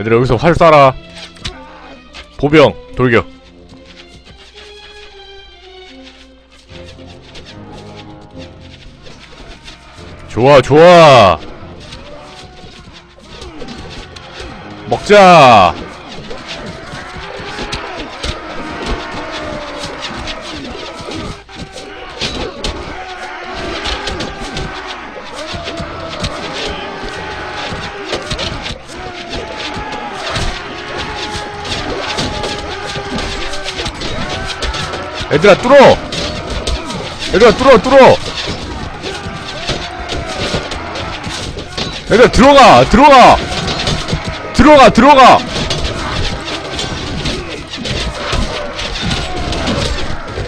얘들아 여기서 활 쏴라. 보병 돌격. 좋아 좋아. 먹자 얘들아 뚫어! 얘들아 뚫어 뚫어! 얘들아 들어가 들어가! 들어가 들어가!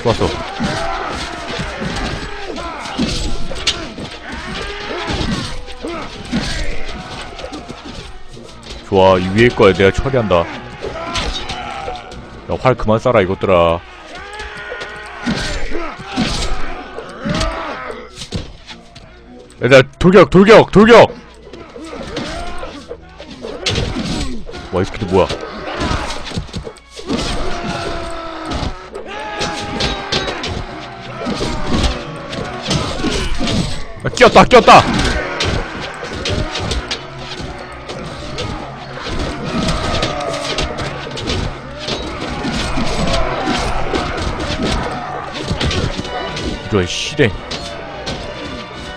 좋았어. 좋아 이 위에 거야 내가 처리한다. 야 활 그만 쏴라 이것들아 얘들아 돌격 돌격 돌격! 와이 새끼들 뭐야? 야, 끼었다 끼었다! 이런 시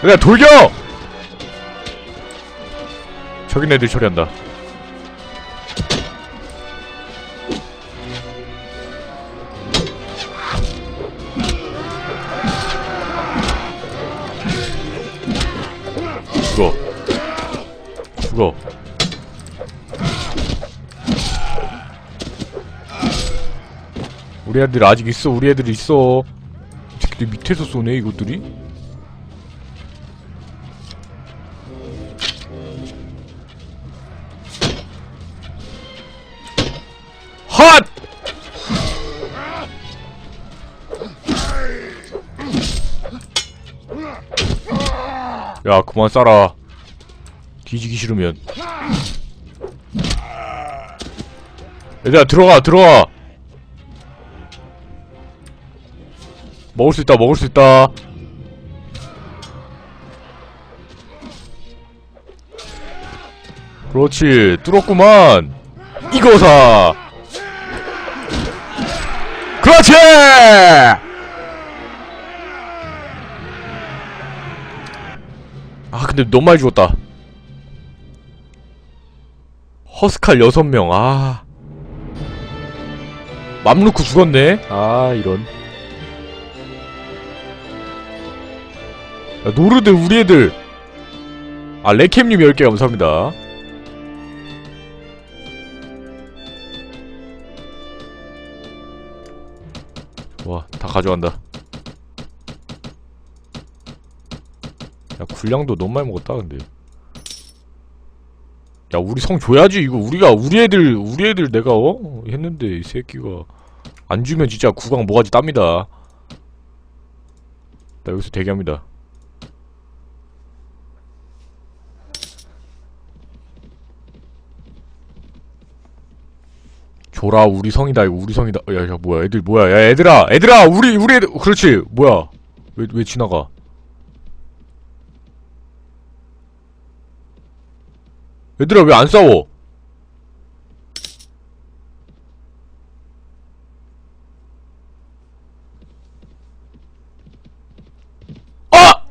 댕야 돌격! 저긴 애들 처리한다. 죽어. 죽어. 우리 애들 아직 있어 우리 애들 있어. 이 새끼들 밑에서 쏘네 이것들이 핫! 야 그만 쏴라. 뒤지기 싫으면. 얘들아 들어가 들어가 먹을 수 있다 먹을 수 있다. 그렇지 뚫었구만. 이거사 그렇지! 아 근데 너무 많이 죽었다. 허스칼 6명 아. 맘루크 죽었네? 아 이런. 야, 노르드 우리 애들. 아 레캠님 10개 감사합니다 가져간다. 야 군량도 너무 많이 먹었다 근데. 야 우리 성 줘야지 이거. 우리가 우리 애들 우리 애들 내가 어? 했는데 이 새끼가. 안 주면 진짜 구강 모가지 땁니다. 나 여기서 대기합니다 줘라 우리 성이다. 이거 우리 성이다. 야, 야 뭐야. 애들 뭐야? 야 애들아! 애들아! 우리 우리 애들 그렇지! 뭐야? 왜 왜 지나가? 얘들아 왜 안 싸워 아!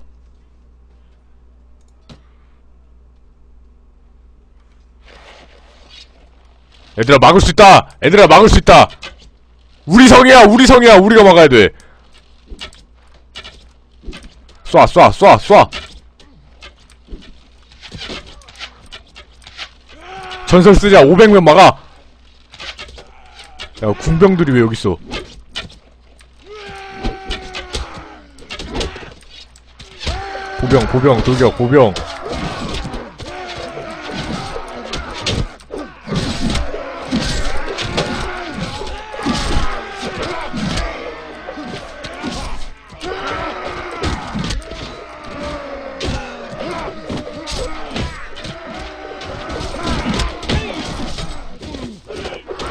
얘들아 막을 수 있다! 얘들아 막을 수 있다! 우리 성이야 우리 성이야 우리가 막아야 돼! 쏴 쏴 쏴 쏴! 전설 쓰자 500명 막아! 야 군병들이 왜 여기 있어? 보병 보병 돌격 보병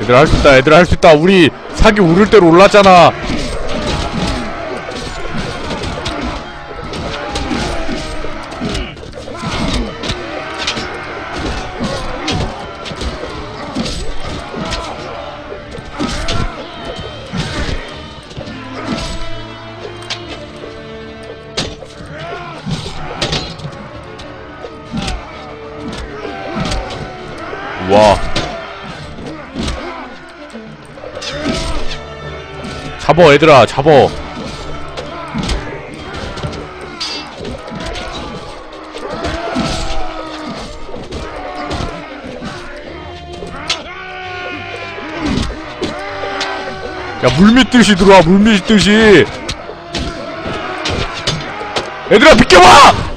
얘들아 할 수 있다 얘들아 할 수 있다. 우리 사기 오를 대로 올랐잖아 잡어 얘들아 잡어. 야 물밑듯이 들어와 물밑듯이. 얘들아 비켜봐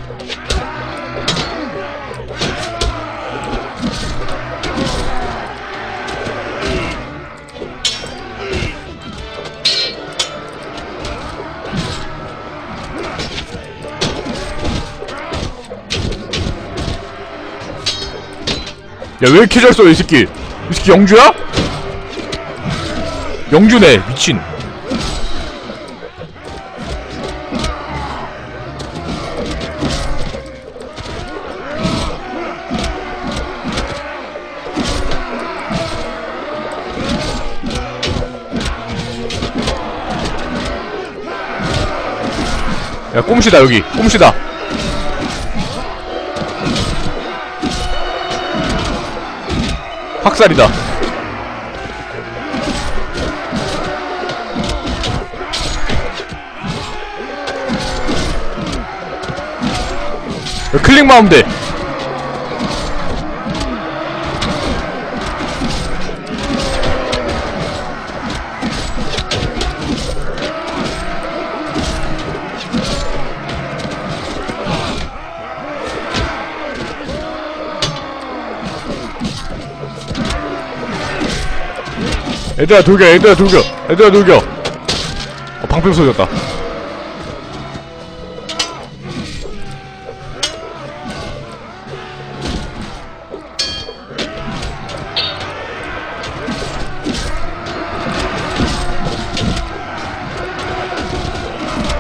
야 왜 이렇게 잘 써 이 새끼? 이 새끼 영주야? 영주네 미친. 야 꼼시다 여기. 꼼시다 학살이다. 야, 클릭만 하면 돼 얘들아 돌격 얘들아 돌격 얘들아 돌격 어 방패 쏘졌다.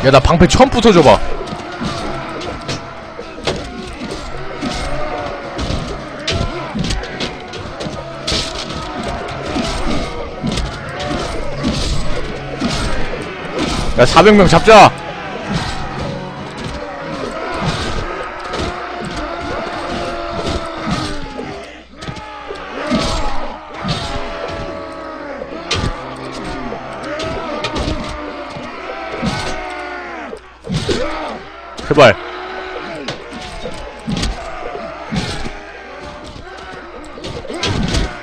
야 나 방패 처음 부숴줘봐 야 400명 잡자. 제발.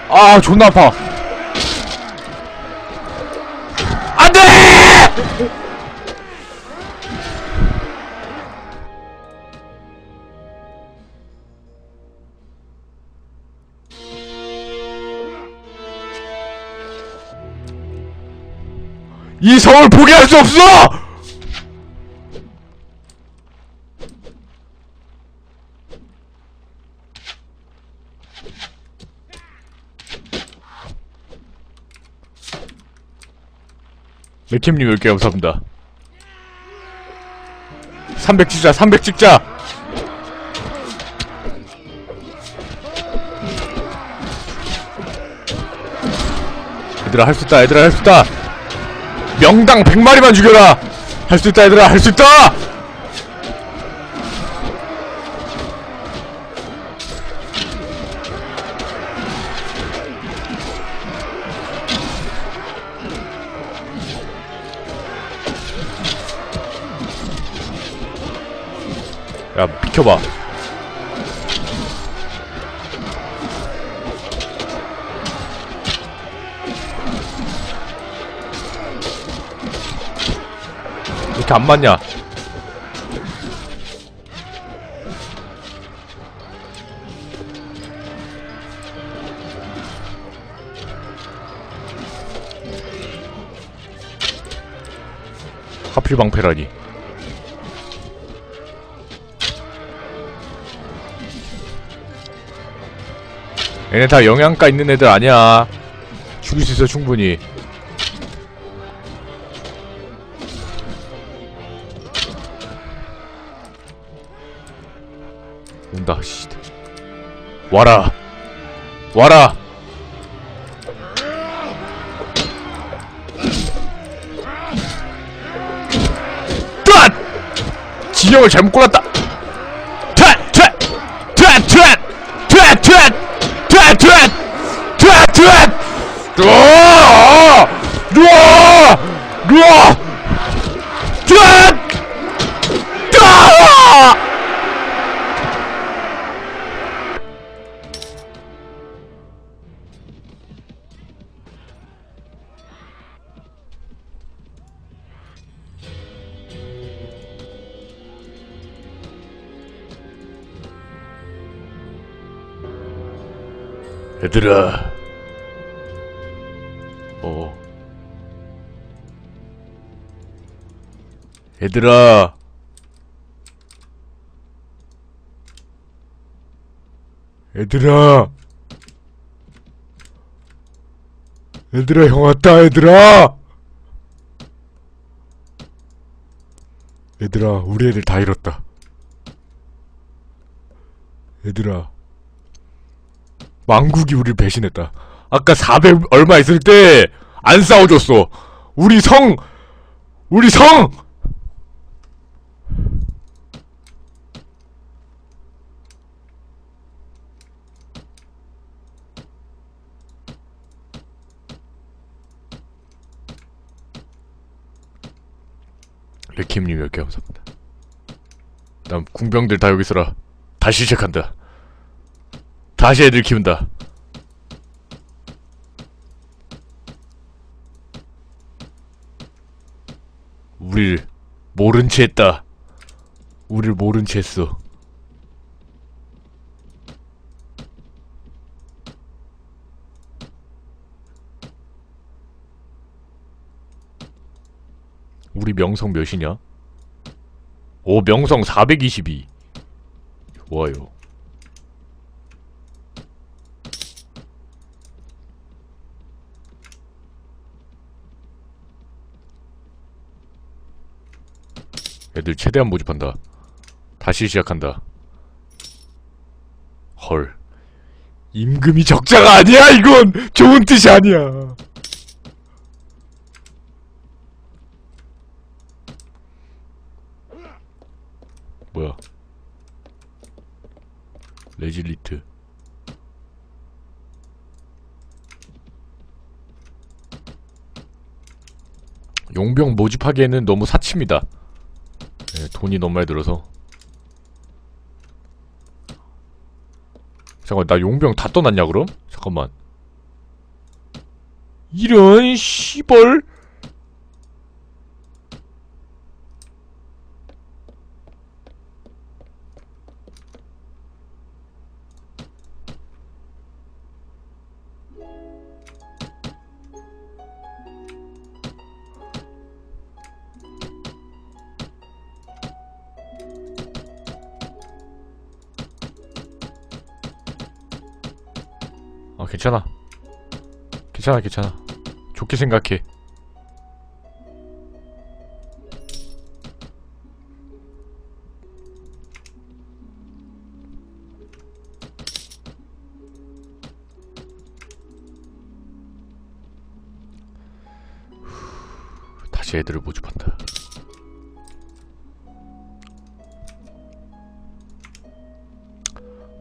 아 존나 아파 이 성을 포기할 수 없어! 맥캠님 10개 감사합니다. 300 찍자 300 찍자! 얘들아 할 수 있다 얘들아 할 수 있다 명당 100마리만 죽여라. 할 수 있다 얘들아 할 수 있다. 야 비켜봐 이렇게 안 맞냐? 하필 방패라니. 얘네 다 영양가 있는 애들 아니야. 죽일 수 있어 충분히 와라. 와라. 뚜앗 진영을 잘못 골랐다. 뚜앗 뚜앗 뚜앗 뚜앗 뚜앗 뚜앗 뚜앗 뚜앗 뚜앗 뚜앗 으아! 으아! 뚜앗 얘들아. 어. 얘들아. 얘들아. 얘들아 형 왔다 얘들아. 얘들아 우리 애들 다 잃었다. 얘들아 망국이 우리를 배신했다. 아까 400 얼마 있을 때 안 싸워줬어. 우리 성, 우리 성. 레킴님 몇개 감사합니다. 난 궁병들 다 여기 있어라. 다시 시작한다. 다시 애들 키운다. 우릴 모른 채 했다. 우릴 모른 채 했어. 우리 명성 몇이냐? 오, 명성 422. 좋아요. 애들 최대한 모집한다. 다시 시작한다. 헐. 임금이 적자가 아니야, 이건! 좋은 뜻이 아니야. 뭐야. 레질리트. 용병 모집하기에는 너무 사치입니다. 네, 돈이 너무 많이 들어서. 잠깐만 나 용병 다 떠났냐 그럼? 잠깐만. 이런 씨벌 괜찮아 괜찮아. 좋게 생각해. 후, 다시 애들을 모집한다.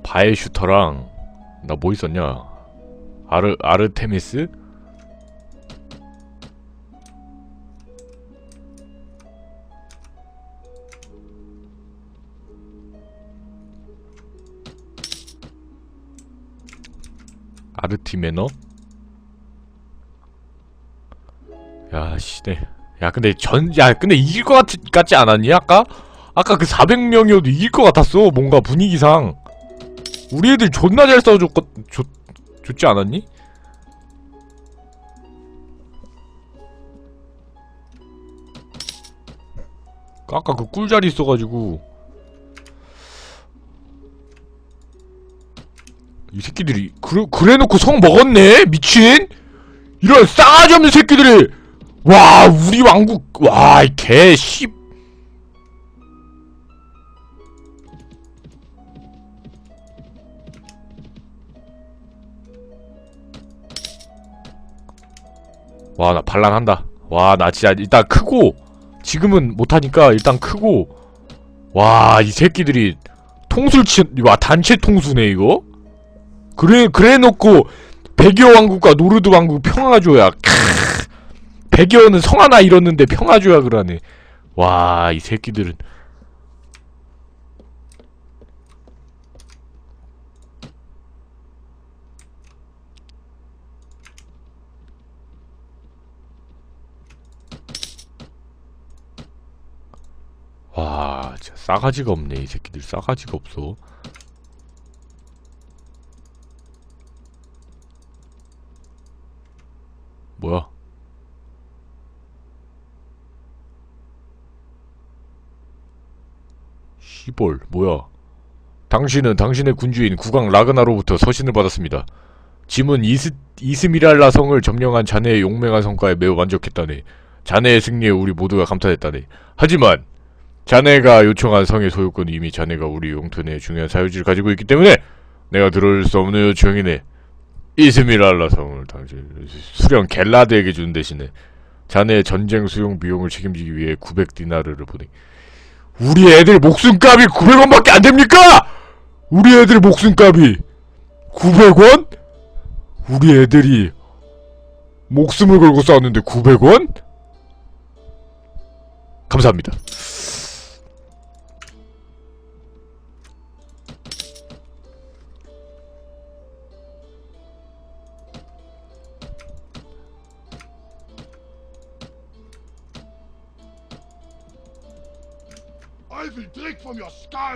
바엘 슈터랑 나 뭐 있었냐 아르 아르테미스? 아르티메너? 야, 씨 네. 야, 근데 전, 야, 근데 이길 것 같, 같지 않았니? 아까? 아까 그 400명이어도 이길 것 같았어. 뭔가 분위기상. 우리 애들 존나 잘 싸워줬, 좋, 좋지 않았니? 아까 그 꿀자리 있어가지고 이 새끼들이 그래, 그래놓고 성 먹었네? 미친? 이런 싸가지 없는 새끼들이 와 우리 왕국 와개 씨. 와 나 반란한다. 와 나 진짜 일단 크고 지금은 못하니까 일단 크고. 와 이 새끼들이 통술 치 와 단체 통수네 이거? 그래 그래 놓고 백여 왕국과 노르드 왕국 크 백여는 성 하나 잃었는데 평화줘야 그러네. 와 이 새끼들은 와 진짜 싸가지가 없네 이 새끼들. 싸가지가 없어. 뭐야? 시볼 뭐야? 당신은 당신의 군주인 국왕 라그나로부터 서신을 받았습니다. 짐은 이스, 이스미랄라 성을 점령한 자네의 용맹한 성과에 매우 만족했다네. 자네의 승리에 우리 모두가 감탄했다네. 하지만 자네가 요청한 성의 소유권은 이미 자네가 우리 용토 내에 중요한 사유지를 가지고 있기 때문에 내가 들어올 수 없는 요청이네. 이스미랄라 성을 당신 수령 겔라드에게 준 대신에 자네의 전쟁 수용 비용을 책임지기 위해 900디나르를 보내. 우리 애들 목숨값이 900원밖에 안 됩니까? 우리 애들 목숨값이 900원? 우리 애들이 목숨을 걸고 싸웠는데 900원? 감사합니다.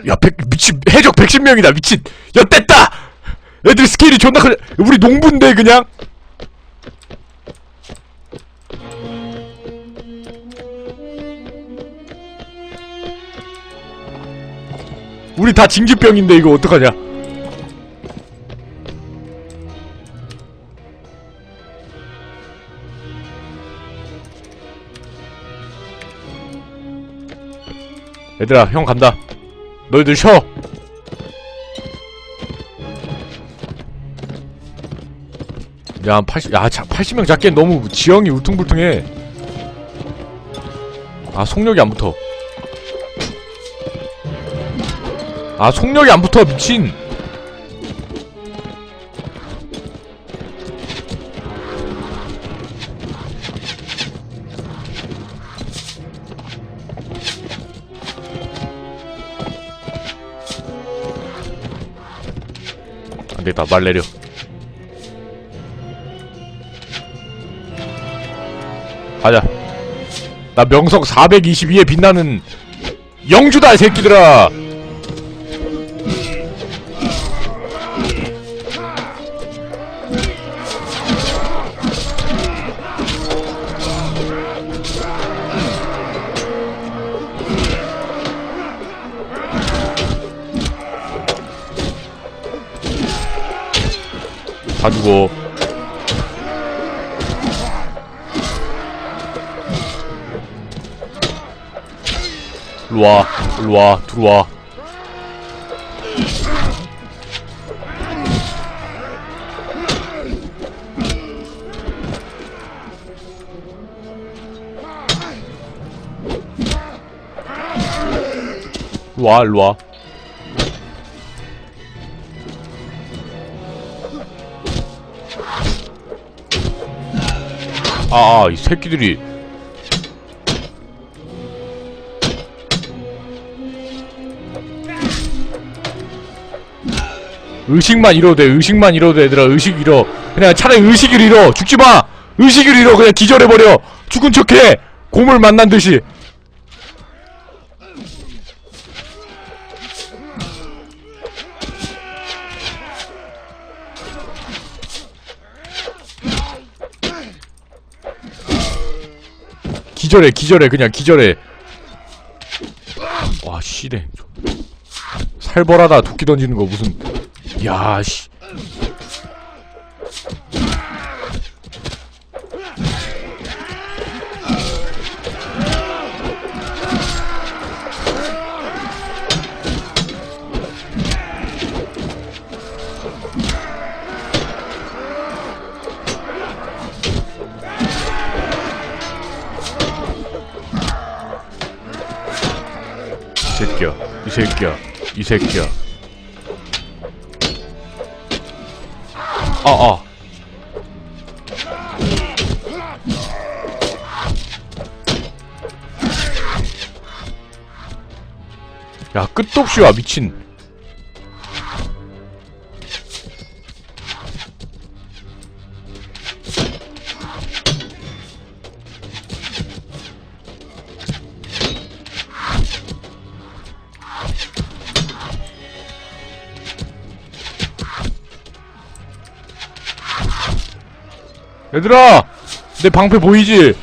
야, 백, 미친, 해적 110명이다, 미친! 야, 뗐다! 애들 스케일이 존나 크네. 우리 농부인데, 그냥? 우리 다 징주병인데, 이거 어떡하냐? 얘들아, 형 간다. 너희들 쉬어. 야, 80, 야, 자, 80명 잡기엔 너무 지형이 울퉁불퉁해. 아, 속력이 안 붙어. 아, 속력이 안 붙어, 미친. 말 내려. 가자. 나 명석 422에 빛나는 영주다, 이 새끼들아! 다 죽어. 일로와, 일로와, 들어와. 일로와, 일로와. 아, 아, 이 새끼들이. 의식만 잃어도 돼, 의식만 잃어도 돼, 얘들아, 의식 잃어. 그냥 차라리 의식을 잃어. 죽지 마! 의식을 잃어, 그냥 기절해버려! 죽은 척해! 곰을 만난 듯이. 기절해, 기절해, 그냥 기절해. 와, 씨래. 살벌하다, 도끼 던지는 거 무슨. 야, 씨. 이 새끼야. 아 아 야 끝도 없이 와 미친 얘들아! 내 방패 보이지?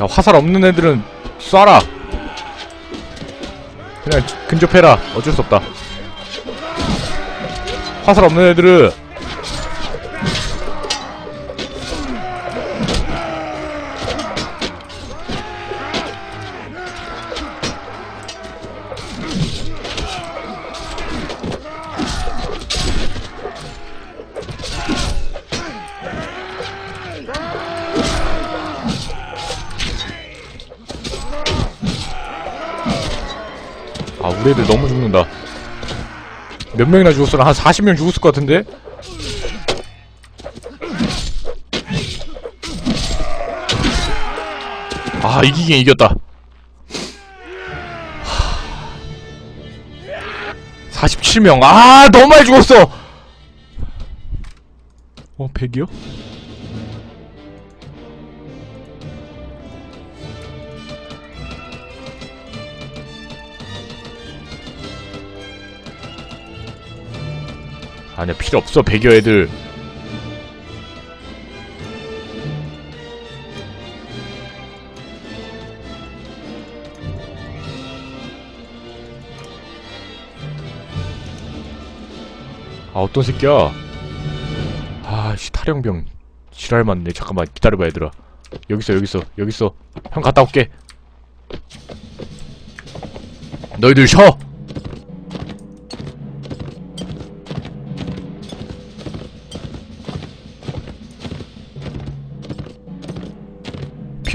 야 화살 없는 애들은 쏴라. 그냥 근접해라. 어쩔 수 없다 화살 없는 애들은 아 우리 애들 너무 죽는다 몇 명이나 죽었어? 한 40명 죽었을 것 같은데? 아 이기긴 이겼다 47명 아 너무 많이 죽었어 어 100이요? 아니야 필요 없어 100여 애들. 아 어떤 새끼야? 아씨 탈영병. 지랄 맞네. 잠깐만 기다려봐 얘들아. 여기서 여기서 여기서. 형 갔다 올게. 너희들 쉬어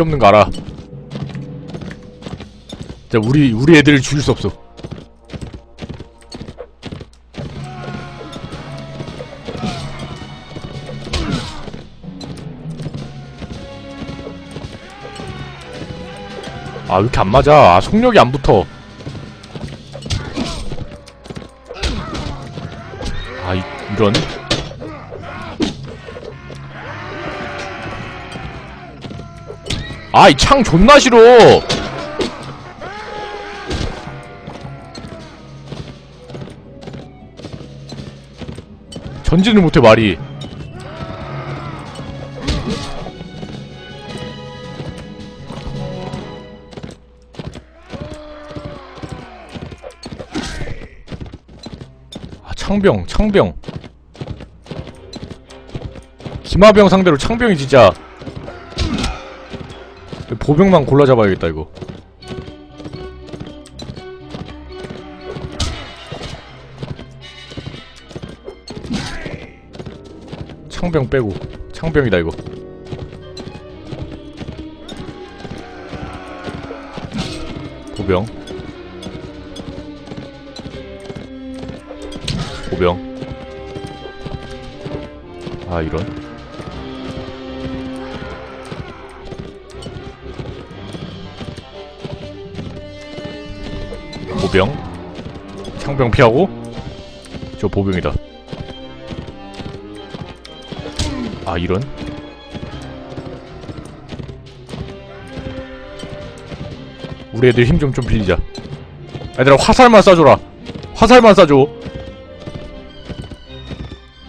피 없는 거 알아. 자, 우리 우리 애들을 죽일 수 없어. 아, 왜 이렇게 안 맞아? 아, 속력이 안 붙어. 아, 이, 이런. 아, 이 창 존나 싫어. 전진을 못해 말이. 아, 창병, 창병. 기마병 상대로 창병이 진짜 보병만 골라 잡아야겠다 이거. 창병 빼고 창병이다 이거. 보병. 보병. 아 이런. 보병. 창병 피하고. 저 보병이다. 아 이런? 우리 애들 힘좀좀 빌리자. 얘들아 화살만 쏴줘라. 화살만 쏴줘.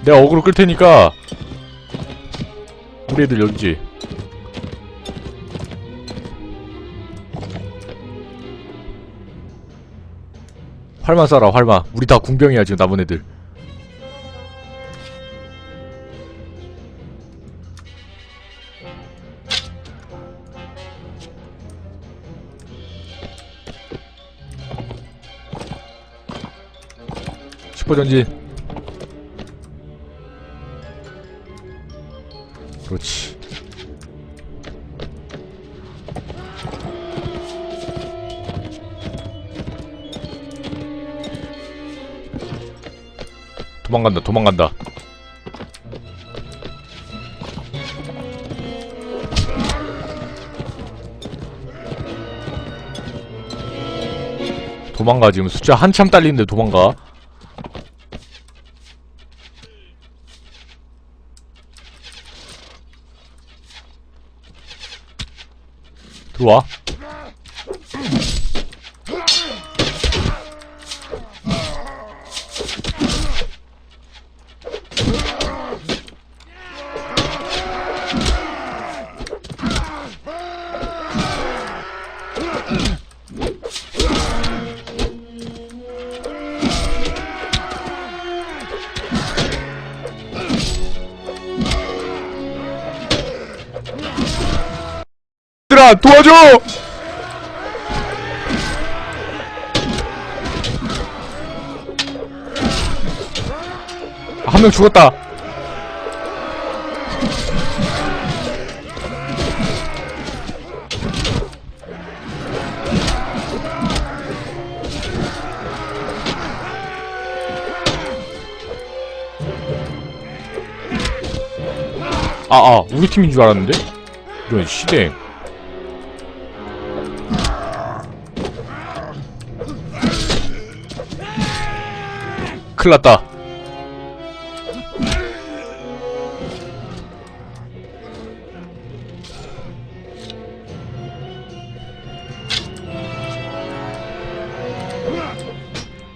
내가 어그로 끌 테니까 우리 애들 여기지 활만 쏴라 활만. 우리 다 궁병이야 지금 남은 애들. 슈퍼전지. 그렇지. 도망간다, 도망간다. 도망가 지금 숫자 한참 딸리는데 도망가 들어와 도와줘! 한명 죽었다. 아아 우리 팀인 줄 알았는데? 이런 시댕 큰일났다.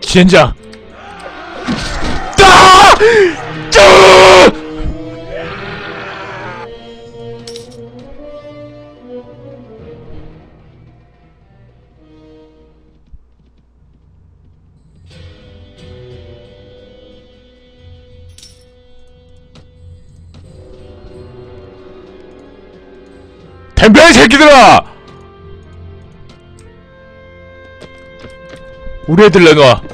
젠장 이 새끼들아! 우리 애들 내놔